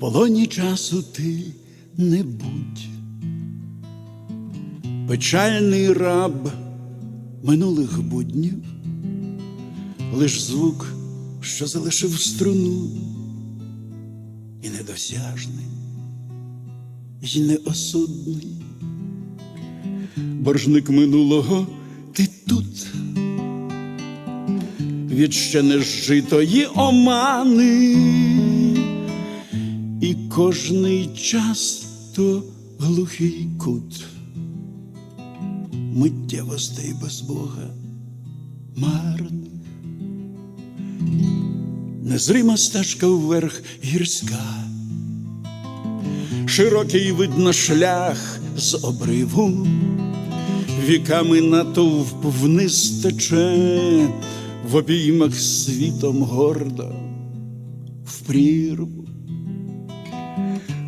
полоні часу ти не будь, печальний раб минулих буднів, лиш звук, що залишив струну, і недосяжний, і неосудний. Боржник минулого ти тут, від ще не зжитої омани, кожний час то глухий кут, миттєвостей без Бога. Марних, незрима стежка вверх гірська, широкий видно шлях з обриву, віками натовп вниз тече, в обіймах світом гордо. В прірву.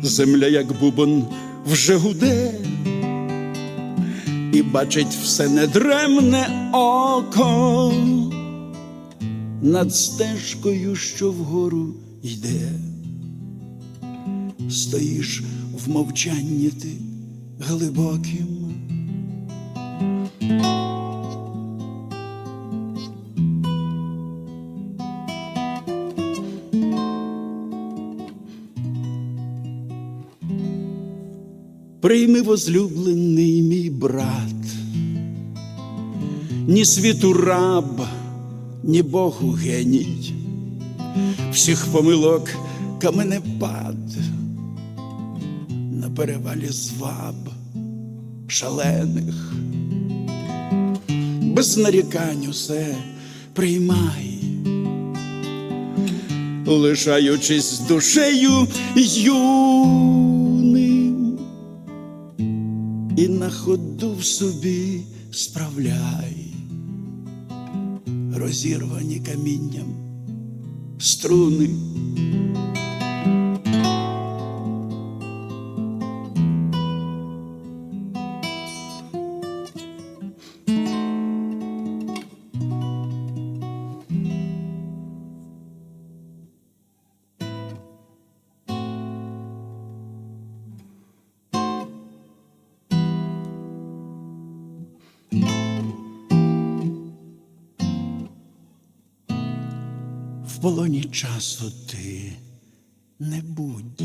Земля, як бубон, вже гуде, і бачить все недремне око над стежкою, що вгору йде. Стоїш в мовчанні ти глибоким. Прийми, возлюблений мій брат, ні світу раб, ні Богу геній, всіх помилок каменепад, на перевалі зваб шалених, без нарікань усе приймай, лишаючись душею юним і на ходу в собі справляй, розірвані камінням струни. В полоні часу ти не будь.